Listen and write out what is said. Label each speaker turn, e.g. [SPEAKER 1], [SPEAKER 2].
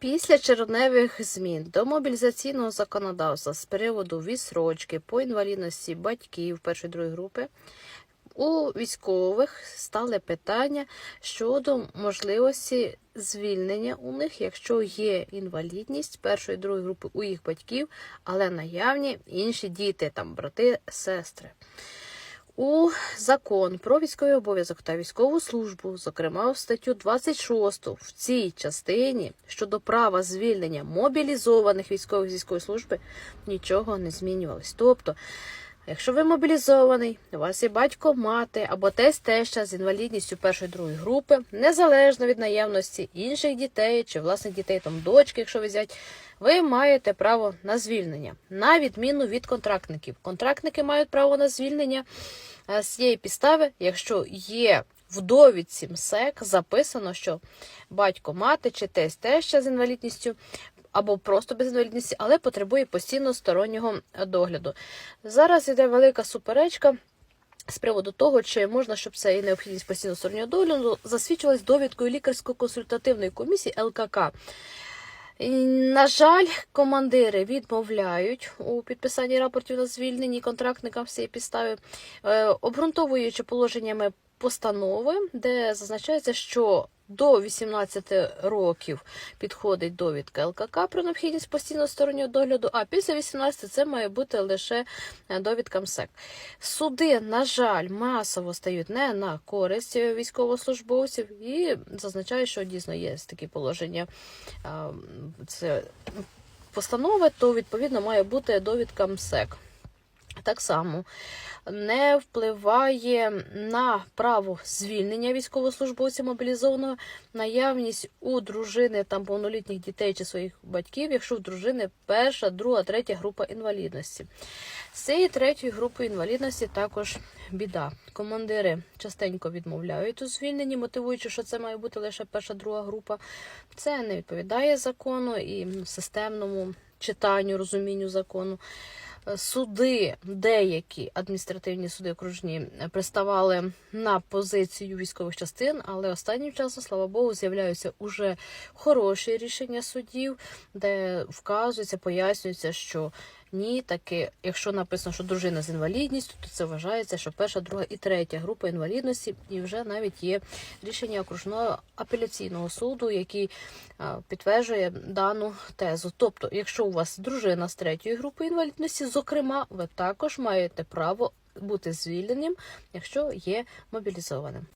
[SPEAKER 1] Після червневих змін до мобілізаційного законодавства з приводу відсрочки по інвалідності батьків першої другої групи у військових стали питання щодо можливості звільнення у них, якщо є інвалідність першої другої групи у їх батьків, але наявні інші діти, там брати, сестри. У закон про військовий обов'язок та військову службу, зокрема в статтю 26 в цій частині щодо права звільнення мобілізованих військових з військової служби нічого не змінювалось. Тобто, якщо ви мобілізований, у вас є батько, мати або тесть теща з інвалідністю першої другої групи, незалежно від наявності інших дітей чи власних дітей, там дочки, якщо ви взять, ви маєте право на звільнення, на відміну від контрактників. Контрактники мають право на звільнення е, з цієї підстави, якщо є в довідці МСЕК записано, що батько, мати чи тесть теща з інвалідністю. Або просто без інвалідності, але потребує постійно стороннього догляду. Зараз іде велика суперечка з приводу того, чи можна, щоб це і необхідність постійно стороннього догляду засвідчувалась довідкою лікарсько-консультативної комісії ЛКК. І, На жаль, командири відмовляють у підписанні рапортів на звільненні контрактникам з цієї підстави, е, обґрунтовуючи положеннями постанови, де зазначається, що до 18 років підходить довідка ЛКК про необхідність постійного стороннього догляду, а після 18 це має бути лише е, довідка МСЕК. Суди, на жаль, масово стають не на користь військовослужбовців і зазначають, що дійсно є такі положення. Це постанови, то відповідно має бути довідка МСЕК. Так само не впливає на право звільнення військовослужбовця мобілізованого наявність у дружини там повнолітніх дітей чи своїх батьків, якщо в дружини перша, друга, третя група інвалідності. З цієї третьої групи інвалідності також біда. Командири частенько відмовляють у звільненні, мотивуючи, що це має бути лише перша, друга група. Це не відповідає закону і системному читанню, розумінню закону. Суди, деякі адміністративні суди окружні приставали на позицію військових частин, але останнім часом, слава Богу, з'являються уже хороші рішення судів, де вказується, пояснюється, що ні, таки, якщо написано, що дружина з інвалідністю, то це вважається, що перша, друга і третя група інвалідності, і вже навіть є рішення окружного апеляційного суду, який підтверджує дану тезу. Тобто, якщо у вас дружина з третьої групи інвалідності, зокрема, ви також маєте право бути звільненим, якщо є мобілізованим.